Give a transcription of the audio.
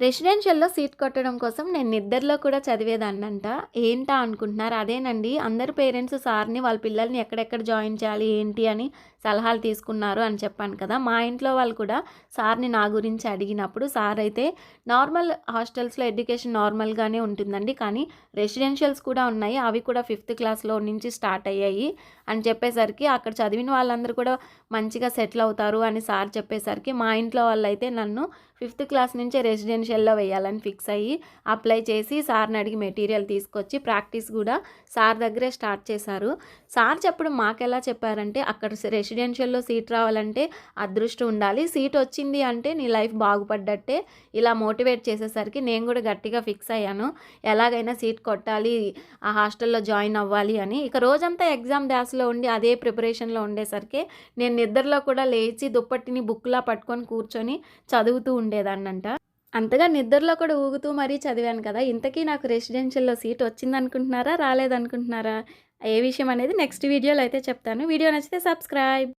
రెసిడెన్షియల్‌లో seat కొట్టడం కోసం నేను నిద్దర్లో కూడా చదివేదాన్నంట. ఏంటా అనుకుంటున్నారు అదేనండి అందరు పేరెంట్స్ సార్‌ని వాళ్ళ పిల్లల్ని ఎక్కడెక్కడ జాయిన్ చేయాలి, ఏంటి అని సలహాలు తీసుకున్నారు అని చెప్పాను కదా! మా ఇంట్లో వాళ్ళు కూడా సార్‌ని నా గురించి అడిగినప్పుడు సార్ అయితే నార్మల్ హాస్టల్స్‌లో ఎడ్యుకేషన్ నార్మల్‌గానే ఉంటుందండి. కానీ రెసిడెన్షియల్స్ కూడా ఉన్నాయి. అవి కూడా ఫిఫ్త్ క్లాస్‌లో నుంచి స్టార్ట్ అయ్యాయి అని చెప్పేసరికి అక్కడ చదివిన వాళ్ళందరూ కూడా మంచిగా సెటిల్ అవుతారు అని సార్ చెప్పేసరికి మా ఇంట్లో వాళ్ళైతే నన్ను ఫిఫ్త్ క్లాస్ నుంచే రెసిడెన్షియల్‌లో వేయాలని ఫిక్స్ అయ్యి అప్లై చేసి సార్‌ని అడిగి మెటీరియల్ తీసుకొచ్చి ప్రాక్టీస్ కూడా సార్ దగ్గరే స్టార్ట్ చేశారు. సార్ చెప్పడం మాకెలా చెప్పారంటే అక్కడ రెసిడెన్షియల్‌లో సీట్ రావాలంటే అదృష్టం ఉండాలి. సీట్ వచ్చింది అంటే నీ లైఫ్ బాగుపడ్డట్టే. ఇలా మోటివేట్ చేసేసరికి నేను కూడా గట్టిగా ఫిక్స్ అయ్యాను. ఎలాగైనా సీట్ కొట్టాలి. ఆ హాస్టల్‌లో జాయిన్ అవ్వాలి అని. ఇక రోజంతా ఎగ్జామ్ డ్యాస్లో ఉండి అదే ప్రిపరేషన్‌లో ఉండేసరికి నేను నిద్రలో కూడా లేచి దుప్పటిని బుక్‌లా పట్టుకొని కూర్చొని చదువుతూ ఉండేదాన్నంట. అంతగా నిద్రలో కూడా ఊగుతూ మరీ చదివాను కదా! ఇంతకీ నాకు రెసిడెన్షియల్‌లో సీట్ వచ్చిందనుకుంటున్నారా? రాలేదనుకుంటున్నారా? ఏ విషయం అనేది నెక్స్ట్ వీడియోలో అయితే చెప్తాను. వీడియో నచ్చితే సబ్స్క్రైబ్.